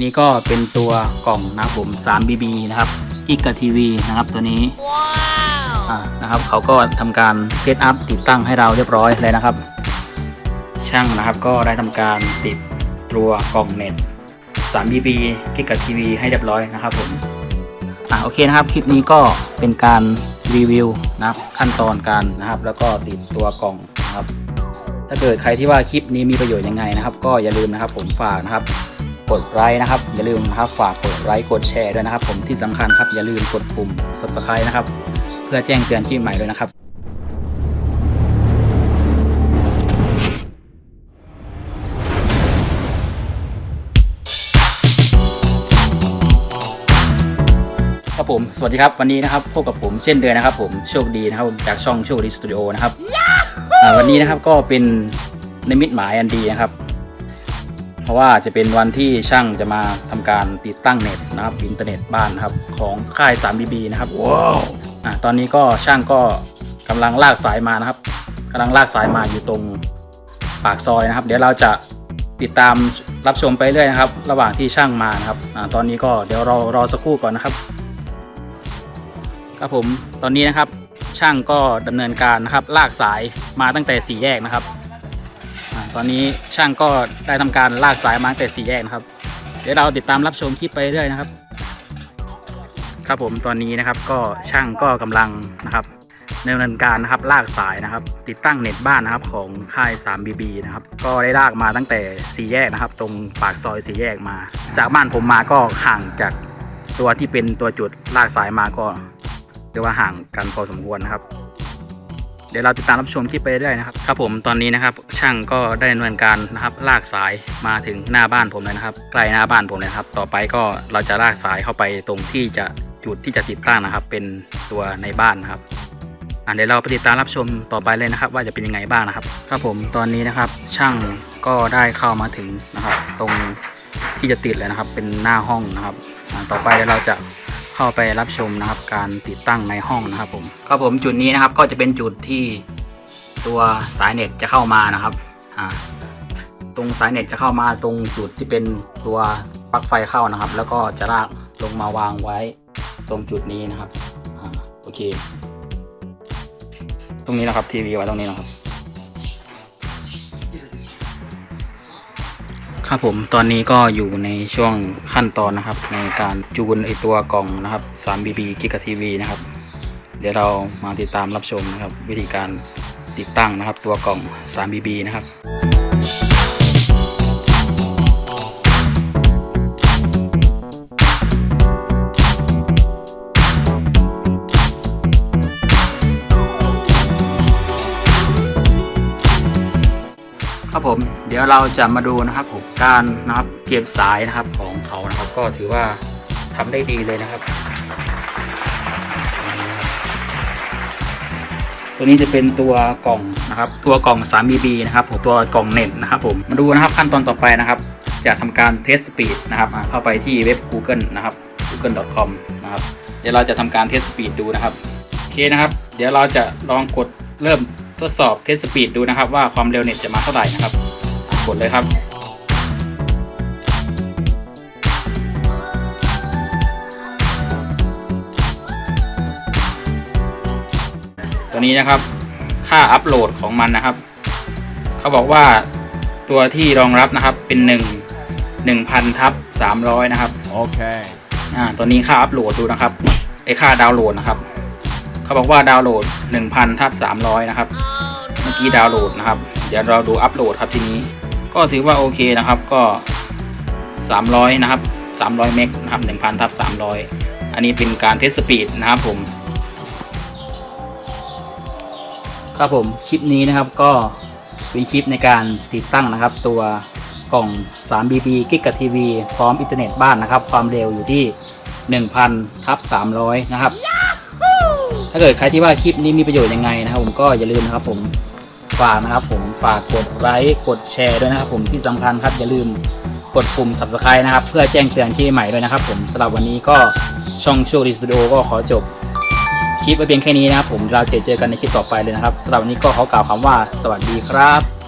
นี่ก็เป็นตัวกล่องนะครับผม 3BB นะครับกิกะทีวีนะครับตัวนี้อ่านะครับเขาก็ทำการเซตอัพติดตั้งให้เราเรียบร้อยเลยนะครับ ช่างนะครับก็ได้ทำการติดตัวกล่องเน็ต 3BB กิกะทีวีให้เรียบร้อยนะครับผมอ่าโอเคนะครับคลิปนี้ก็เป็นการรีวิวนะครับขั้นตอนการนะครับ แล้วก็ติดตัวกล่องนะครับ ถ้าเกิดใครที่ว่าคลิปนี้มีประโยชน์ยังไงนะครับ ก็อย่าลืมนะครับผมฝากนะครับ กดไลค์นะครับ อย่าลืมนะครับฝากกดไลค์กดแชร์ด้วยนะครับ ผมที่สำคัญครับอย่าลืมกดปุ่ม subscribe นะครับ เพื่อแจ้งเตือนคลิปใหม่ด้วยนะครับครับผมสวัสดีครับวันนี้นะครับพบกับผมเช่นเดิมนะครับผมโชคดีนะครับผมจากช่องโชคดีสตูดิโอนะครับอ่าวันนี้นะครับก็เป็นนิมิตหมายอันดีนะครับ เพราะว่าจะเป็นวันที่ช่างจะมาทำการติดตั้งเน็ตนะครับอินเทอร์เน็ตบ้านนะครับของค่าย 3BB นะครับว้าวอ่าตอนนี้ก็ช่างก็กำลังลากสายมานะครับกำลังลากสายมาอยู่ตรงปากซอยนะครับ เดี๋ยวเราจะติดตามรับชมไปเรื่อยนะครับ ระหว่างที่ช่างมานะครับอ่าตอนนี้ก็เดี๋ยวรอรอสักครู่ก่อนนะครับ ครับผมตอนนี้นะครับช่างก็ดำเนินการนะครับลากสายมาตั้งแต่สี่แยกนะครับอา ตอนนี้ช่างก็ได้ทำการลากสายมาตั้งแต่สี่แยกนะครับ เดี๋ยวเราติดตามรับชมคลิปไปเรื่อยนะครับ ครับผมตอนนี้นะครับก็ช่างก็กำลังนะครับดำเนินการนะครับลากสายนะครับ ติดตั้งเน็ตบ้านนะครับของค่าย 3BB นะครับ ก็ได้ลากมาตั้งแต่สี่แยกนะครับ ตรงปากซอยสี่แยกมา จากบ้านผมมาก็ห่างจากตัวที่เป็นตัวจุดลากสายมาก็เรียกว่าห่างกันพอสมควรนะครับ เดี๋ยวเราติดตามรับชมคลิปไปเรื่อยนะครับครับผมตอนนี้นะครับช่างก็ได้ดำเนินการนะครับลากสายมาถึงหน้าบ้านผมเลยนะครับใกล้หน้าบ้านผมเลยครับ ต่อไปก็เราจะลากสายเข้าไปตรงที่จะจุดที่จะติดตั้งนะครับ เป็นตัวในบ้านนะครับอะเดี๋ยวเราไปติดตามรับชมต่อไปเลยนะครับ ว่าจะเป็นยังไงบ้างนะครับ ครับผมตอนนี้นะครับ ช่างก็ได้เข้ามาถึงนะครับ ตรงที่จะติดเลยนะครับ เป็นหน้าห้องนะครับต่อไปเราจะ เข้าไปรับชมนะครับ การติดตั้งในห้องนะครับผมครับผมจุดนี้นะครับก็จะเป็นจุดที่ตัวสายเน็ตจะเข้ามานะครับอ่าตรงสายเน็ตจะเข้ามาตรงจุดที่เป็นตัวปลั๊กไฟเข้านะครับ แล้วก็จะลากลงมาวางไว้ตรงจุดนี้นะครับอ่าโอเค ตรงนี้นะครับทีวีไว้ตรงนี้นะครับ ครับผมตอนนี้ก็อยู่ในช่วงขั้นตอนนะครับ ในการจูนไอตัวกล่องนะครับ 3BB กิกะทีวีนะครับ เดี๋ยวเรามาติดตามรับชมนะครับ วิธีการติดตั้งนะครับ ตัวกล่อง 3BB นะครับ ผม เดี๋ยวเราจะมาดูนะครับผมการนะครับเก็บสายนะครับของเขานะครับ ก็ถือว่าทำได้ดีเลยนะครับ ตัวนี้จะเป็นตัวกล่องนะครับ ตัวกล่อง 3BB นะครับผมตัวกล่องเน็ตนะครับผมมาดูนะครับขั้นตอนต่อไปนะครับ จะทำการเทสสปีดนะครับเข้าไปที่เว็บ Google นะครับ google.com นะครับเดี๋ยวเราจะทำการเทสสปีดดูนะครับโอเคนะครับ เดี๋ยวเราจะลองกดเริ่ม ทดสอบเทสสปีดดูนะครับ ว่าความเร็วเน็ตจะมาเท่าไหร่นะครับอะกดเลยครับ ตัวนี้นะครับ ค่าอัปโหลดของมันนะครับ เขาบอกว่าตัวที่รองรับนะครับเป็นหนึ่งหนึ่งพันทับสามร้อยนะครับ Okay. อ่า ตัวนี้ค่าอัปโหลดดูนะครับไอค่าดาวน์โหลดนะครับ เขาบอกว่าดาวน์โหลด 1,000ทับ300 นะครับ เมื่อกี้ดาวน์โหลดนะครับ เดี๋ยวเราดูอัปโหลดครับทีนี้ ก็ถือว่าโอเคนะครับ ก็ 300 นะครับ 300 เมกนะครับ 1,000ทับ300 อันนี้เป็นการเทสสปีดนะครับผม ครับผม คลิปนี้นะครับก็เป็นคลิปในการติดตั้งนะครับ ตัวกล่อง 3BB กิกะทีวีพร้อมอินเทอร์เน็ตบ้านนะครับ ความเร็วอยู่ที่ 1,000ทับ300 นะครับ ถ้าเกิดใครที่ว่าคลิปนี้มีประโยชน์ยังไงนะครับผมก็อย่าลืมนะครับผมฝากนะครับผมฝากกดไลค์กดแชร์ด้วยนะครับผมที่สำคัญครับอย่าลืมกดปุ่ม subscribe นะครับ เพื่อแจ้งเตือนคลิปใหม่ด้วยนะครับผมสำหรับวันนี้ก็ช่องโชว์ดีสตูดิโอก็ขอจบคลิปไว้เพียงแค่นี้นะครับผมเราเจอเจอกันในคลิปต่อไปเลยนะครับสำหรับวันนี้ก็ขอกล่าวคำว่าสวัสดีครับ